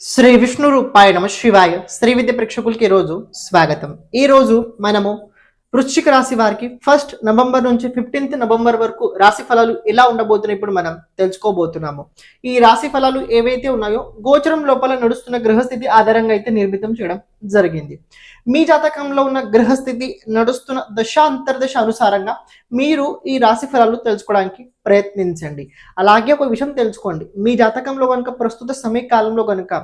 శ్రీ విష్ణు రూపాయ నమ శివాయ. శ్రీ విద్య ప్రేక్షకులకి ఈరోజు స్వాగతం. ఈ రోజు మనము వృశ్చిక రాశి వారికి ఫస్ట్ నవంబర్ నుంచి ఫిఫ్టీన్త్ నవంబర్ వరకు రాశి ఫలాలు ఎలా ఉండబోతున్నాయి ఇప్పుడు మనం తెలుసుకోబోతున్నాము. ఈ రాశి ఫలాలు ఏవైతే ఉన్నాయో గోచరం లోపల నడుస్తున్న గ్రహస్థితి ఆధారంగా అయితే నిర్మితం చేయడం జరిగింది. మీ జాతకంలో ఉన్న గ్రహస్థితి నడుస్తున్న దశ అంతర్దశ అనుసారంగా మీరు ఈ రాశి ఫలాలు తెలుసుకోవడానికి ప్రయత్నించండి. అలాగే ఒక విషయం తెలుసుకోండి. మీ జాతకంలో కనుక ప్రస్తుత సమయకాలంలో కనుక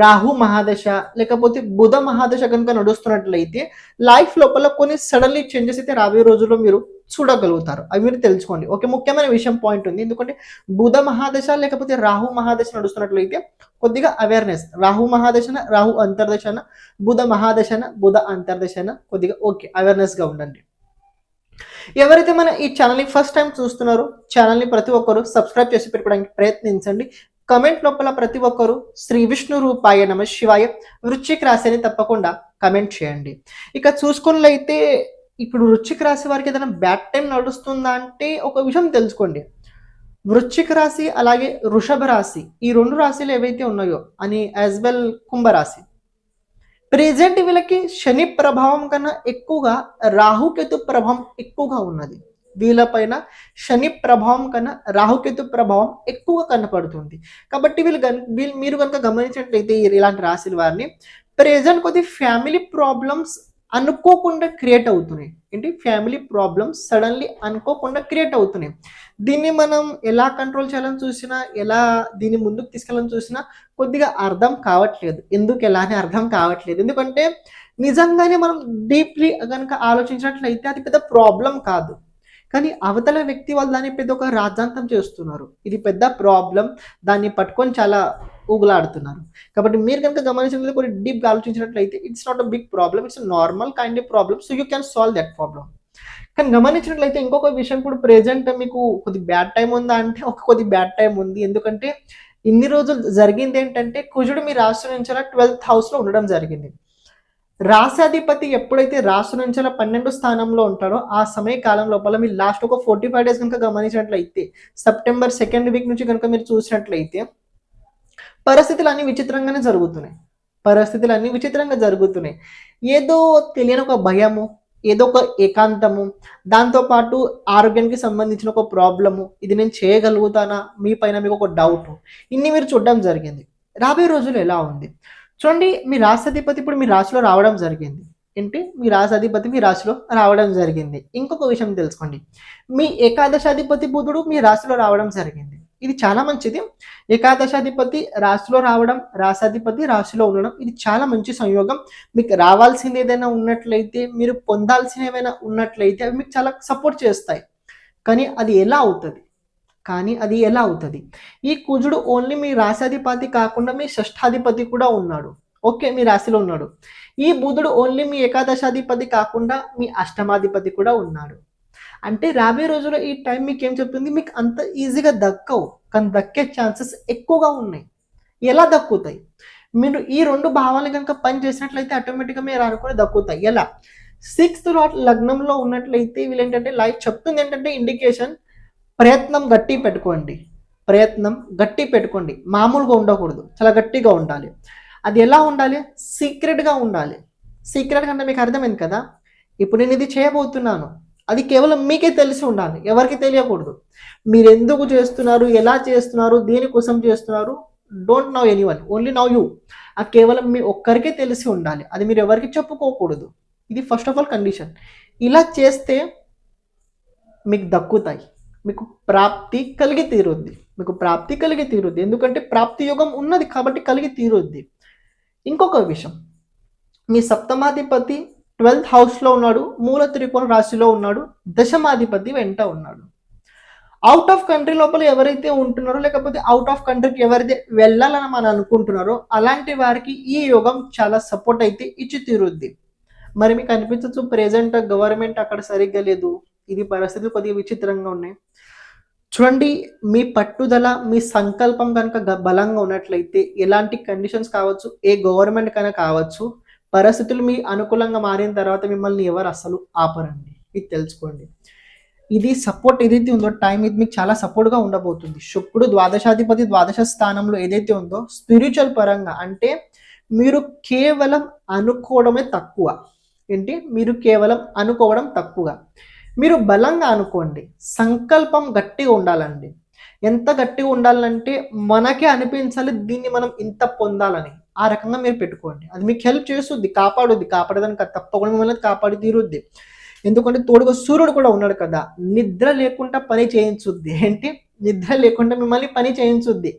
రాహు మహాదశ లేకపోతే బుధ మహాదశ కనుక నడుస్తున్నట్లయితే లైఫ్ లోపల కొన్ని సడన్లీ చేంజెస్ అయితే రాబోయే రోజుల్లో మీరు చూడగలుగుతారు. అవి మీరు తెలుసుకోండి. ఒక ముఖ్యమైన విషయం పాయింట్ ఉంది. ఎందుకంటే బుధ మహాదశ లేకపోతే రాహు మహాదశ నడుస్తున్నట్లయితే కొద్దిగా అవేర్నెస్ రాహు మహాదశన రాహు అంతర్దశన బుధ మహాదశన బుధ అంతర్దశన కొద్దిగా ఓకే అవేర్నెస్గా ఉండండి. ఎవరైతే మన ఈ ఛానల్ని ఫస్ట్ టైం చూస్తున్నారో ఛానల్ని ప్రతి ఒక్కరు సబ్స్క్రైబ్ చేసి పెట్టుకోవడానికి ప్రయత్నించండి. కమెంట్ లోపల ప్రతి ఒక్కరు శ్రీ విష్ణు రూపాయ నమ శివాయ వృశ్చిక రాశి అని తప్పకుండా కమెంట్ చేయండి. ఇక చూసుకున్నట్లయితే ఇప్పుడు వృశ్చిక రాశి వారికి ఏదైనా బ్యాడ్ టైం నడుస్తుందా అంటే ఒక విషయం తెలుసుకోండి. వృశ్చిక రాశి అలాగే వృషభ రాశి ఈ రెండు రాశిలు ఏవైతే ఉన్నాయో అని యాజ్ వెల్ కుంభరాశి. ప్రెజెంట్ వీళ్ళకి శని ప్రభావం కన్నా ఎక్కువగా రాహుకేతు ప్రభావం ఎక్కువగా ఉన్నది. వీళ్ళపైన శని ప్రభావం కన్నా రాహుకేతు ప్రభావం ఎక్కువ కనపడుతుంది. కాబట్టి వీళ్ళు వీళ్ళు మీరు కనుక గమనించినట్లయితే ఇలాంటి రాశుల వారిని ప్రెజెంట్ కొద్ది ఫ్యామిలీ ప్రాబ్లమ్స్ అనుకోకుండా క్రియేట్ అవుతున్నాయి. ఏంటి? ఫ్యామిలీ ప్రాబ్లమ్స్ సడన్లీ అనుకోకుండా క్రియేట్ అవుతున్నాయి. దీన్ని మనం ఎలా కంట్రోల్ చేయాలని చూసినా ఎలా దీన్ని ముందుకు తీసుకెళ్ళాలని చూసినా కొద్దిగా అర్థం కావట్లేదు. ఎందుకు ఎలా అని అర్థం కావట్లేదు. ఎందుకంటే నిజంగానే మనం డీప్లీ కనుక ఆలోచించినట్లయితే అది పెద్ద ప్రాబ్లం కాదు. కానీ అవతల వ్యక్తి వాళ్ళు దాన్ని పెద్ద ఒక రాజ్యాంతం చేస్తున్నారు. ఇది పెద్ద ప్రాబ్లం దాన్ని పట్టుకొని చాలా ఊగులాడుతున్నారు. కాబట్టి మీరు కనుక గమనించినట్లయితే కొన్ని డీప్గా ఆలోచించినట్లయితే it's not a big problem it's normal kind of problem so you can solve that problem కానీ గమనించినట్లయితే ఇంకొక విషయం కూడా ప్రెజెంట్ మీకు కొద్ది బ్యాడ్ టైం ఉందా అంటే ఒక కొద్ది బ్యాడ్ టైం ఉంది. ఎందుకంటే ఇన్ని రోజులు జరిగింది ఏంటంటే కుజుడు మీ రాష్ట్రం నుంచి ట్వెల్త్ హౌస్లో ఉండడం జరిగింది. రాశాధిపతి ఎప్పుడైతే రాష్ట్ర నుంచి పన్నెండు స్థానంలో ఉంటాడో ఆ సమయ కాలం లోపల మీరు లాస్ట్ ఒక ఫోర్టీ ఫైవ్ డేస్ కనుక గమనించినట్లయితే సెప్టెంబర్ సెకండ్ వీక్ నుంచి కనుక మీరు చూసినట్లయితే పరిస్థితులు అన్ని విచిత్రంగానే జరుగుతున్నాయి. పరిస్థితులు అన్ని విచిత్రంగా జరుగుతున్నాయి. ఏదో తెలియని ఒక భయము ఏదో ఒక ఏకాంతము దాంతోపాటు ఆరోగ్యానికి సంబంధించిన ఒక ప్రాబ్లము ఇది నేను చేయగలుగుతానా? మీ పైన మీకు ఒక డౌట్ ఇన్ని మీరు చూడడం జరిగింది. రాబోయే రోజులు ఎలా ఉంది? చూడండి మీ రాష్ట్రాధిపతి ఇప్పుడు మీ రాశిలో రావడం జరిగింది. ఏంటి? మీ రాష్ట్రాధిపతి మీ రాశిలో రావడం జరిగింది. ఇంకొక విషయం తెలుసుకోండి. మీ ఏకాదశాధిపతి బుధుడు మీ రాశిలో రావడం జరిగింది. ఇది చాలా మంచిది. ఏకాదశాధిపతి రాశిలో రావడం రాశాధిపతి రాశిలో ఉండడం ఇది చాలా మంచి సంయోగం. మీకు రావాల్సింది ఏదైనా ఉన్నట్లయితే మీరు పొందాల్సిన ఏమైనా ఉన్నట్లయితే అవి మీకు చాలా సపోర్ట్ చేస్తాయి. కానీ అది ఎలా అవుతుంది? కానీ అది ఎలా అవుతుంది? ఈ కుజుడు ఓన్లీ మీ రాశాధిపతి కాకుండా మీ షష్ఠాధిపతి కూడా ఉన్నాడు. ఓకే మీ రాశిలో ఉన్నాడు. ఈ బుధుడు ఓన్లీ మీ ఏకాదశాధిపతి కాకుండా మీ అష్టమాధిపతి కూడా ఉన్నాడు. అంటే రాబోయే రోజుల్లో ఈ టైం మీకు ఏం చెప్తుంది? మీకు అంత ఈజీగా దక్కవు. కానీ దక్కే ఛాన్సెస్ ఎక్కువగా ఉన్నాయి. ఎలా దక్కుతాయి? మీరు ఈ రెండు భావాలు కనుక పని చేసినట్లయితే ఆటోమేటిక్గా మీరు అనుకుని దక్కుతాయి. ఎలా? సిక్స్త్ లాట్ లగ్నంలో ఉన్నట్లయితే వీళ్ళు ఏంటంటే లైఫ్ చెప్తుంది ఏంటంటే ఇండికేషన్ ప్రయత్నం గట్టి పెట్టుకోండి. ప్రయత్నం గట్టి పెట్టుకోండి. మామూలుగా ఉండకూడదు. చాలా గట్టిగా ఉండాలి. అది ఎలా ఉండాలి? సీక్రెట్గా ఉండాలి. సీక్రెట్ అంటే మీకు అర్థమైంది కదా? ఇప్పుడు నేను ఇది చేయబోతున్నాను. అది కేవలం మీకే తెలిసి ఉండాలి. ఎవరికి తెలియకూడదు. మీరు ఎందుకు చేస్తున్నారు? ఎలా చేస్తున్నారు? దేనికోసం చేస్తున్నారు? Don't know anyone only know you అది కేవలం మీ ఒక్కరికే తెలిసి ఉండాలి. అది మీరు ఎవరికి చెప్పుకోకూడదు. ఇది ఫస్ట్ ఆఫ్ ఆల్ కండిషన్ ఇలా చేస్తే మీకు దక్కుతాయి. మీకు ప్రాప్తి కలిగి తీరుద్ది. మీకు ప్రాప్తి కలిగి తీరుద్ది. ఎందుకంటే ప్రాప్తి యోగం ఉన్నది కాబట్టి కలిగి తీరుద్ది. ఇంకొక విషయం. మీ సప్తమాధిపతి ట్వెల్త్ హౌస్లో ఉన్నాడు మూల త్రికోణ రాశిలో ఉన్నాడు దశమాధిపతి వెంట ఉన్నాడు. అవుట్ ఆఫ్ కంట్రీ లోపల ఎవరైతే ఉంటున్నారో లేకపోతే అవుట్ ఆఫ్ కంట్రీకి ఎవరైతే వెళ్ళాలని మనం అనుకుంటున్నారో అలాంటి వారికి ఈ యోగం చాలా సపోర్ట్ అయితే ఇచ్చి తీరుద్ది. మరి మీకు అనిపించచ్చు ప్రెజెంట్ గవర్నమెంట్ అక్కడ సరిగ్గా లేదు. ఇది పరిస్థితులు కొద్దిగా విచిత్రంగా ఉన్నాయి. చూడండి మీ పట్టుదల మీ సంకల్పం కనుక బలంగా ఉన్నట్లయితే ఎలాంటి కండిషన్స్ కావచ్చు ఏ గవర్నమెంట్ కనుక కావచ్చు పరిస్థితులు మీ అనుకూలంగా మారిన తర్వాత మిమ్మల్ని ఎవరు అసలు ఆపరండి. ఇది తెలుసుకోండి. ఇది సపోర్ట్ ఏదైతే ఉందో టైం ఇది మీకు చాలా సపోర్ట్గా ఉండబోతుంది. శుక్రుడు ద్వాదశాధిపతి ద్వాదశ స్థానంలో ఏదైతే ఉందో స్పిరిచువల్ పరంగా అంటే మీరు కేవలం అనుకోవడమే తక్కువ. ఏంటి? మీరు కేవలం అనుకోవడం తక్కువ. మీరు బలంగా అనుకోండి సంకల్పం గట్టిగా ఉండాలండి. ఎంత గట్టిగా ఉండాలంటే మనకే అనిపించాలి దీన్ని మనం ఇంత పొందాలని. ఆ రకంగా మీరు పెట్టుకోండి. అది మీకు హెల్ప్ చేస్తుంది కాపాడుద్ది. కాపాడదానికి తప్పకుండా మిమ్మల్ని కాపాడి తీరుద్ది. ఎందుకంటే తోడుగా సూర్యుడు కూడా ఉన్నాడు కదా నిద్ర లేకుండా పని చేయించుద్ది. ఏంటి? నిద్ర లేకుండా మిమ్మల్ని పని చేయించుద్ది.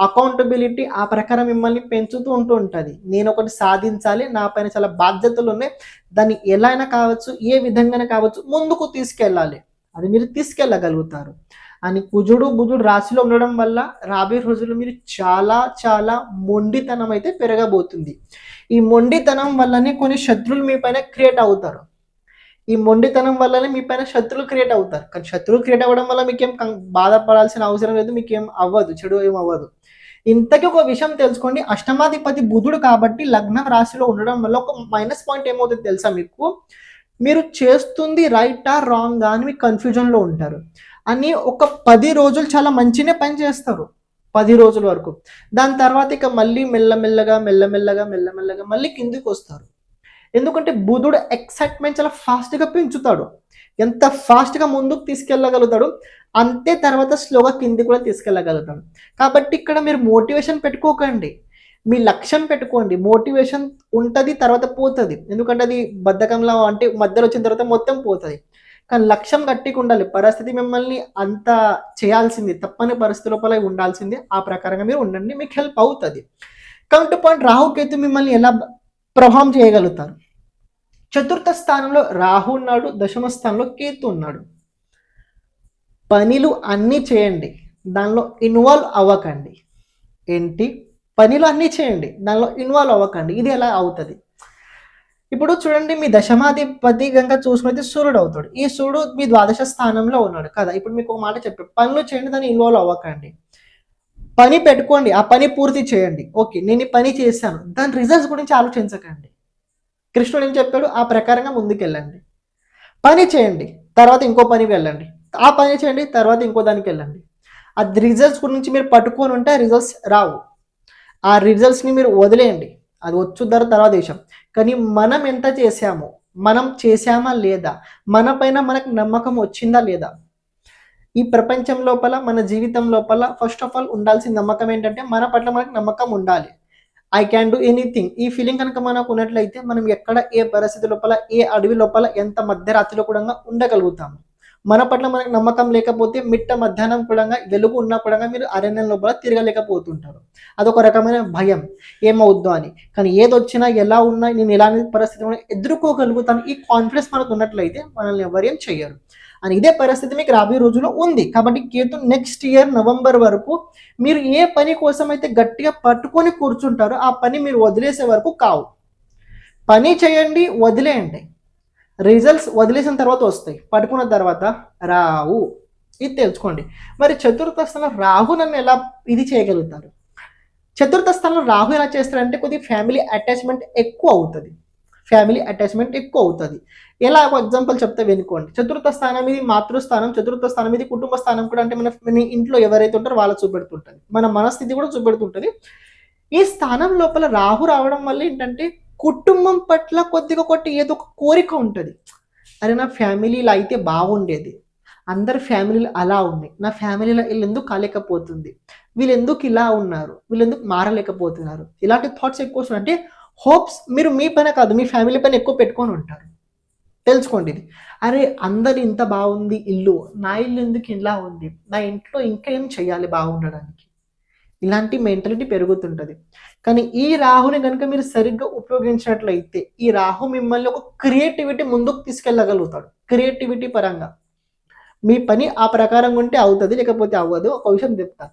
అకౌంటబిలిటీ ఆ ప్రకారం మిమ్మల్ని పెంచుతూ ఉంటూ ఉంటుంది. నేను ఒకటి సాధించాలి నా పైన చాలా బాధ్యతలు ఉన్నాయి దాన్ని ఎలా అయినా కావచ్చు ఏ విధంగానే కావచ్చు ముందుకు తీసుకెళ్ళాలి. అది మీరు తీసుకెళ్ళగలుగుతారు. అని కుజుడు బుజుడు రాశిలో ఉండడం వల్ల రాబోయే రోజుల్లో మీరు చాలా చాలా మొండితనం అయితే పెరగబోతుంది. ఈ మొండితనం వల్లనే కొన్ని శత్రువులు మీ పైన క్రియేట్ అవుతారు. ఈ మొండితనం వల్లనే మీ పైన శత్రువులు క్రియేట్ అవుతారు. కానీ శత్రువులు క్రియేట్ అవ్వడం వల్ల మీకేం బాధపడాల్సిన అవసరం లేదు మీకేం అవ్వదు చెడు ఏం అవ్వదు. ఇంతకీ ఒక విషయం తెలుసుకోండి. అష్టమాధిపతి బుధుడు కాబట్టి లగ్నం రాశిలో ఉండడం వల్ల ఒక మైనస్ పాయింట్ ఏమవుతుంది తెలుసా మీకు? మీరు చేస్తుంది రైటా రాంగ్ అని మీకు కన్ఫ్యూజన్లో ఉంటారు. అని ఒక పది రోజులు చాలా మంచినే పని చేస్తారు. పది రోజుల వరకు. దాని తర్వాత ఇక మళ్ళీ మెల్లమెల్లగా మెల్లమెల్లగా మెల్లమెల్లగా మళ్ళీ కిందికి వస్తారు. ఎందుకంటే బుధుడు ఎక్సైట్మెంట్ చాలా ఫాస్ట్గా పెంచుతాడు. ఎంత ఫాస్ట్గా ముందుకు తీసుకెళ్ళగలుగుతాడు? అంతే తర్వాత స్లోగా కింది కూడా తీసుకెళ్ళగలుగుతాం. కాబట్టి ఇక్కడ మీరు మోటివేషన్ పెట్టుకోకండి. మీ లక్ష్యం పెట్టుకోండి. మోటివేషన్ ఉంటుంది తర్వాత పోతుంది. ఎందుకంటే అది బద్ధకంలో అంటే మధ్యలో వచ్చిన తర్వాత మొత్తం పోతుంది. కానీ లక్ష్యం గట్టిగా ఉండాలి పరిస్థితి మిమ్మల్ని అంత చేయాల్సింది తప్పని పరిస్థితి లోపల ఉండాల్సింది ఆ ప్రకారంగా మీరు ఉండండి. మీకు హెల్ప్ అవుతుంది. కౌంటర్ పాయింట్ రాహుకేతు మిమ్మల్ని ఎలా ప్రభావం చేయగలుగుతారు? చతుర్థ స్థానంలో రాహు ఉన్నాడు దశమ స్థానంలో కేతు ఉన్నాడు. పనులు అన్నీ చేయండి. దానిలో ఇన్వాల్వ్ అవ్వకండి. ఏంటి? పనులు అన్నీ చేయండి. దానిలో ఇన్వాల్వ్ అవ్వకండి. ఇది ఎలా అవుతుంది? ఇప్పుడు చూడండి మీ దశమాధిపతి గంగా చూసుకుంటే సూర్యుడు అవుతాడు. ఈ సూర్యుడు మీ ద్వాదశ స్థానంలో ఉన్నాడు కదా. ఇప్పుడు మీకు ఒక మాట చెప్పాడు పనులు చేయండి దాన్ని ఇన్వాల్వ్ అవ్వకండి. పని పెట్టుకోండి. ఆ పని పూర్తి చేయండి. ఓకే నేను ఈ పని చేశాను. దాని రిజల్ట్స్ గురించి ఆలోచించకండి. కృష్ణుడు ఏం చెప్పాడు? ఆ ప్రకారంగా ముందుకెళ్ళండి. పని చేయండి. తర్వాత ఇంకో పని వెళ్ళండి. ఆ పని చేయండి తర్వాత ఇంకో దానికి వెళ్ళండి. ఆ రిజల్ట్స్ గురించి మీరు పట్టుకొని ఉంటే రిజల్ట్స్ రావు. ఆ రిజల్ట్స్ని మీరు వదిలేయండి. అది వచ్చు ధర తర్వాత విషయం కానీ మనం ఎంత చేసామో మనం చేశామా లేదా మన పైన మనకు నమ్మకం వచ్చిందా లేదా ఈ ప్రపంచం లోపల మన జీవితం లోపల ఫస్ట్ ఆఫ్ ఆల్ ఉండాల్సిన నమ్మకం ఏంటంటే మన పట్ల మనకు నమ్మకం ఉండాలి. ఐ క్యాన్ డూ ఎనీథింగ్ ఈ ఫీలింగ్ కనుక మనకు ఉన్నట్లయితే మనం ఎక్కడ ఏ పరిస్థితి లోపల ఏ అడవి లోపల ఎంత మధ్యరాత్రిలో కూడా ఉండగలుగుతాము. మన పట్ల మనకు నమ్మకం లేకపోతే మిట్ట మధ్యాహ్నం కూడా వెలుగు ఉన్నా కూడా మీరు అరణ్యం లోపల తిరగలేకపోతుంటారు. అదొక రకమైన భయం. ఏమవుద్దో అని. కానీ ఏదొచ్చినా ఎలా ఉన్నా నేను ఎలాంటి పరిస్థితి ఎదుర్కోగలుగుతాను. ఈ కాన్ఫిడెన్స్ మనకు ఉన్నట్లయితే మనల్ని ఎవరేం చెయ్యరు. అని ఇదే పరిస్థితి మీకు రాబోయే రోజుల్లో ఉంది. కాబట్టి కేతు నెక్స్ట్ ఇయర్ నవంబర్ వరకు మీరు ఏ పని కోసం అయితే గట్టిగా పట్టుకొని కూర్చుంటారో ఆ పని మీరు వదిలేసే వరకు కావు. పని చేయండి వదిలేయండి. రిజల్ట్స్ వదిలేసిన తర్వాత వస్తాయి. పట్టుకున్న తర్వాత రావు. ఇది తెలుసుకోండి. మరి చతుర్థ స్థానం రాహు నన్ను ఎలా ఇది చేయగలుగుతారు? చతుర్థ స్థానంలో రాహు ఎలా చేస్తారంటే కొద్దిగా ఫ్యామిలీ అటాచ్మెంట్ ఎక్కువ అవుతుంది. ఫ్యామిలీ అటాచ్మెంట్ ఎక్కువ అవుతుంది. ఎలా ఒక ఎగ్జాంపుల్ చెప్తే వినుకోండి. చతుర్థ స్థానం ఇది మాతృస్థానం చతుర్థ స్థానం ఇది కుటుంబ స్థానం కూడా అంటే మన మన ఇంట్లో ఎవరైతే ఉంటారో వాళ్ళ చూపెడుతుంటుంది. మన మనస్థితి కూడా చూపెడుతుంటుంది. ఈ స్థానం లోపల రాహు రావడం వల్ల ఏంటంటే కుటుంబం పట్ల కొద్దిగా ఒకటి ఏదో ఒక కోరిక ఉంటుంది. అరే నా ఫ్యామిలీలో అయితే బాగుండేది. అందరి ఫ్యామిలీలు అలా ఉన్నాయి. నా ఫ్యామిలీలో వీళ్ళు ఎందుకు కాలేకపోతుంది? వీళ్ళు ఎందుకు ఇలా ఉన్నారు? వీళ్ళు ఎందుకు మారలేకపోతున్నారు? ఇలాంటి థాట్స్ ఎక్కువ వస్తున్నాయి. అంటే హోప్స్ మీరు మీ పైన కాదు మీ ఫ్యామిలీ పైన ఎక్కువ పెట్టుకొని ఉంటారు. తెలుసుకోండి ఇది. అరే అందరు ఇంత బాగుంది ఇల్లు. నా ఇల్లు ఎందుకు ఇలా ఉంది? నా ఇంట్లో ఇంకా ఏం చేయాలి బాగుండడానికి? ఇలాంటి మెంటాలిటీ పెరుగుతుంటుంది. కానీ ఈ రాహుని కనుక మీరు సరిగ్గా ఉపయోగించినట్లయితే ఈ రాహు మిమ్మల్ని ఒక క్రియేటివిటీ ముందుకు తీసుకెళ్ళగలుగుతాడు. క్రియేటివిటీ పరంగా. మీ పని ఆ ప్రకారంగా ఉంటే అవుతుంది లేకపోతే అవ్వదు. ఒక విషయం చెప్తా.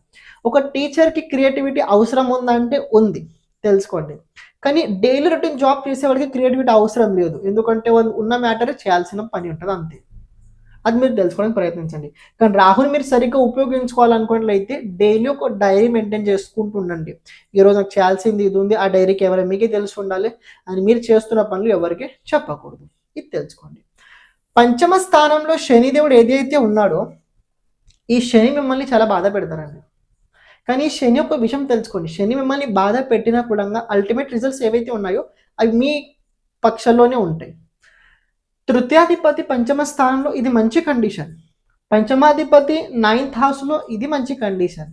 ఒక టీచర్కి క్రియేటివిటీ అవసరం ఉందంటే ఉంది. తెలుసుకోండి. కానీ డైలీ రొటీన్ జాబ్ చేసేవాడికి క్రియేటివిటీ అవసరం లేదు. ఎందుకంటే వాళ్ళు ఉన్న మ్యాటర్ చేయాల్సిన పని ఉంటుంది అంతే. అది మీరు తెలుసుకోవడానికి ప్రయత్నించండి. కానీ రాహుల్ మీరు సరిగ్గా ఉపయోగించుకోవాలనుకున్నట్లయితే డైలీ ఒక డైరీ మెయింటైన్ చేసుకుంటూ ఉండండి ఈరోజు నాకు చేయాల్సింది ఇది ఉంది ఆ డైరీకి ఎవరైనా మీకే తెలిసి ఉండాలి అని మీరు చేస్తున్న పనులు ఎవరికి చెప్పకూడదు. ఇది తెలుసుకోండి. పంచమ స్థానంలో శనిదేవుడు ఏదైతే ఉన్నాడో ఈ శని మిమ్మల్ని చాలా బాధ పెడతారండి. కానీ ఈ శని యొక్క విషయం తెలుసుకోండి. శని మిమ్మల్ని బాధ పెట్టినా కూడా అల్టిమేట్ రిజల్ట్స్ ఏవైతే ఉన్నాయో అవి మీ పక్షంలోనే ఉంటాయి. తృతీయాధిపతి పంచమ స్థానంలో ఇది మంచి కండిషన్ పంచమాధిపతి నైన్త్ హౌస్లో ఇది మంచి కండిషన్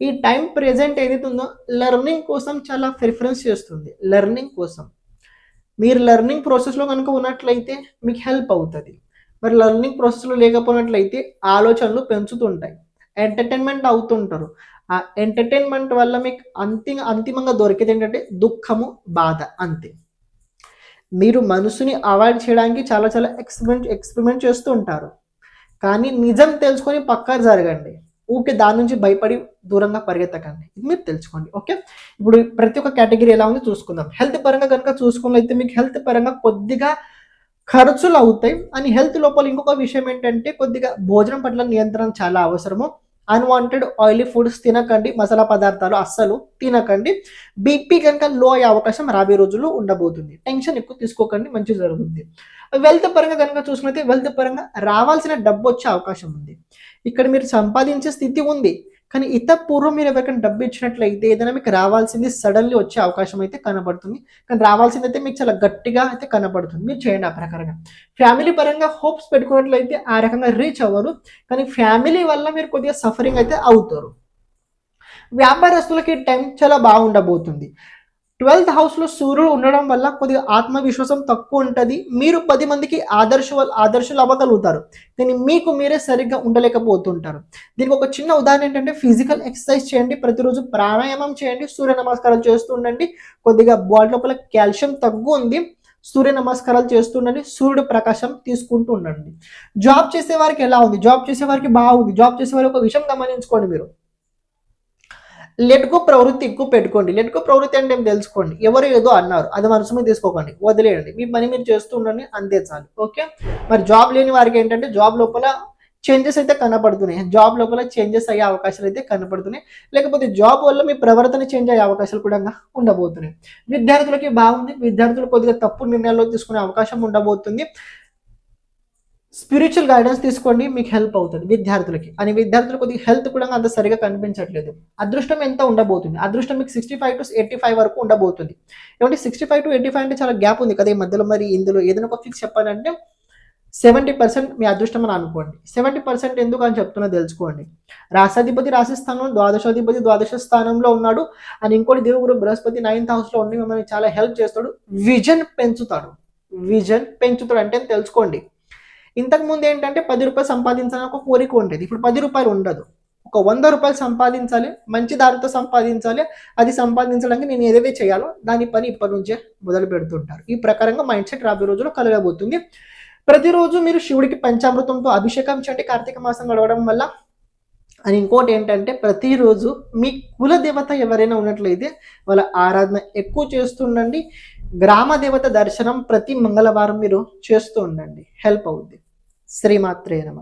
ఈ టైం ప్రెజెంట్ ఏదైతే ఉందో లెర్నింగ్ కోసం చాలా ప్రిఫరెన్స్ చేస్తుంది. లెర్నింగ్ కోసం. మీరు లెర్నింగ్ ప్రాసెస్లో కనుక ఉన్నట్లయితే మీకు హెల్ప్ అవుతుంది. మరి లెర్నింగ్ ప్రాసెస్లో లేకపోయినట్లయితే ఆలోచనలు పెంచుతుంటాయి. ఎంటర్టైన్మెంట్ అవుతుంటారు. ఆ ఎంటర్టైన్మెంట్ వల్ల మీకు అంతిమ అంతిమంగా దొరికేది ఏంటంటే దుఃఖము బాధ అంతే. మీరు మనసుని అవాయిడ్ చేయడానికి చాలా చాలా ఎక్స్పెరిమెంట్ ఎక్స్పెరిమెంట్ చేస్తూ ఉంటారు. కానీ నిజం తెలుసుకొని పక్కా జరగండి. ఊకే దాని నుంచి భయపడి దూరంగా పరిగెత్తకండి. ఇది మీరు తెలుసుకోండి ఓకే? ఇప్పుడు ప్రతి ఒక్క కేటగిరీ ఎలా ఉంది చూసుకుందాం. హెల్త్ పరంగా కనుక చూసుకున్నట్లయితే మీకు హెల్త్ పరంగా కొద్దిగా ఖర్చులు అవుతాయి. అని హెల్త్ లోపల ఇంకొక విషయం ఏంటంటే కొద్దిగా భోజనం పట్ల నియంత్రణ చాలా అవసరము. అన్వాంటెడ్ ఆయిలీ ఫుడ్స్ తినకండి మసాలా పదార్థాలు అస్సలు తినకండి. బీపీ కనుక లో అయ్యే అవకాశం రాబోయే రోజుల్లో ఉండబోతుంది. టెన్షన్ ఎక్కువ తీసుకోకండి మంచి జరుగుతుంది. వెల్త్ పరంగా కనుక చూసుకున్నైతే వెల్త్ పరంగా రావాల్సిన డబ్బు వచ్చే అవకాశం ఉంది. ఇక్కడ మీరు సంపాదించే స్థితి ఉంది. కానీ ఇత పూర్వం మీరు ఎవరికైనా డబ్బు ఇచ్చినట్లయితే ఏదైనా మీకు రావాల్సింది సడన్లీ వచ్చే అవకాశం అయితే కనబడుతుంది. కానీ రావాల్సింది అయితే మీకు చాలా గట్టిగా అయితే కనబడుతుంది. మీరు చేయండి ఆ ప్రకారంగా. ఫ్యామిలీ పరంగా హోప్స్ పెట్టుకున్నట్లయితే ఆ రకంగా రీచ్ అవ్వరు. కానీ ఫ్యామిలీ వల్ల మీరు కొద్దిగా సఫరింగ్ అయితే అవుతారు. వ్యాపారస్తులకి టైం చాలా బాగుండబోతుంది. ట్వెల్త్ హౌస్లో సూర్యుడు ఉండడం వల్ల కొద్దిగా ఆత్మవిశ్వాసం తక్కువ ఉంటుంది. మీరు పది మందికి ఆదర్శ ఆదర్శలు అవ్వగలుగుతారు దీన్ని మీకు మీరే సరిగ్గా ఉండలేకపోతుంటారు. దీనికి ఒక చిన్న ఉదాహరణ ఏంటంటే ఫిజికల్ ఎక్సర్సైజ్ చేయండి. ప్రతిరోజు ప్రాణాయామం చేయండి. సూర్య నమస్కారాలు చేస్తూ ఉండండి. కొద్దిగా బాడీ లోపల కాల్షియం తగ్గు ఉంది. సూర్య నమస్కారాలు చేస్తుండండి సూర్యుడు ప్రకాశం తీసుకుంటూ ఉండండి. జాబ్ చేసే వారికి ఎలా ఉంది? జాబ్ చేసే వారికి బాగుంది. జాబ్ చేసే వారికి ఒక విషయం గమనించుకోండి మీరు. లెట్కో ప్రవృత్తి ఎక్కువ పెట్టుకోండి. లెట్కో ప్రవృత్తి అంటే ఏం తెలుసుకోండి? ఎవరు ఏదో అన్నారు. అది మనసు మీద తీసుకోకండి. వదిలేయండి. మీ పని మీరు చేస్తూ ఉండండి. అంతే చాలు. ఓకే మరి జాబ్ లేని వారికి ఏంటంటే జాబ్ లోపల చేంజెస్ అయితే కనపడుతున్నాయి. జాబ్ లోపల చేంజెస్ అయ్యే అవకాశాలు అయితే కనపడుతున్నాయి. లేకపోతే జాబ్ వల్ల మీ ప్రవర్తన చేంజ్ అయ్యే అవకాశాలు కూడా ఉండబోతున్నాయి. విద్యార్థులకి బాగుంది. విద్యార్థులు కొద్దిగా తప్పు నిర్ణయాల్లో తీసుకునే అవకాశం ఉండబోతుంది. స్పిరిచువల్ గైడెన్స్ తీసుకోండి మీకు హెల్ప్ అవుతుంది విద్యార్థులకి. అని విద్యార్థులు కొద్దిగా హెల్త్ కూడా అంత సరిగా కనిపించట్లేదు. అదృష్టం ఎంత ఉండబోతుంది? అదృష్టం మీకు sixty five to eighty five వరకు ఉండబోతుంది. ఏమంటే sixty five to eighty five అంటే చాలా గ్యాప్ ఉంది కదా ఈ మధ్యలో మరి ఇందులో ఏదైనా ఒక ఫిక్స్ చెప్పాలంటే సెవెంటీ పర్సెంట్ మీ అదృష్టం అని అనుకోండి. సెవెంటీ పర్సెంట్ ఎందుకు అని చెప్తున్నా తెలుసుకోండి. రాసాధిపతి రాశి స్థానం ద్వాదశాధిపతి ద్వాదశ స్థానంలో ఉన్నాడు అని ఇంకోటి దేవుగురు బృహస్పతి నైన్త్ హౌస్లో ఉండి మిమ్మల్ని చాలా హెల్ప్ చేస్తాడు. విజన్ పెంచుతాడు. విజన్ పెంచుతాడు అంటే తెలుసుకోండి. ఇంతకు ముందు ఏంటంటే పది రూపాయలు సంపాదించాలని ఒక కోరిక ఉండేది. ఇప్పుడు పది రూపాయలు ఉండదు. ఒక వంద రూపాయలు సంపాదించాలి మంచి దారితో సంపాదించాలి అది సంపాదించడానికి నేను ఏదైతే చేయాలో దాని పని ఇప్పటి నుంచే మొదలు పెడుతుంటారు. ఈ ప్రకారంగా మైండ్ సెట్ రాబోయే రోజుల్లో కలగబోతుంది. ప్రతిరోజు మీరు శివుడికి పంచామృతంతో అభిషేకం చేయండి. కార్తీక మాసం గడవడం వల్ల. అని ఇంకోటి ఏంటంటే ప్రతిరోజు మీ కుల దేవత ఎవరైనా ఉన్నట్లయితే వాళ్ళ ఆరాధన ఎక్కువ చేస్తుండండి గ్రామ దేవత దర్శనం ప్రతి మంగళవారం మీరు చేస్తూ ఉండండి. హెల్ప్ అవుద్ది. శ్రీమాత్రే నమ.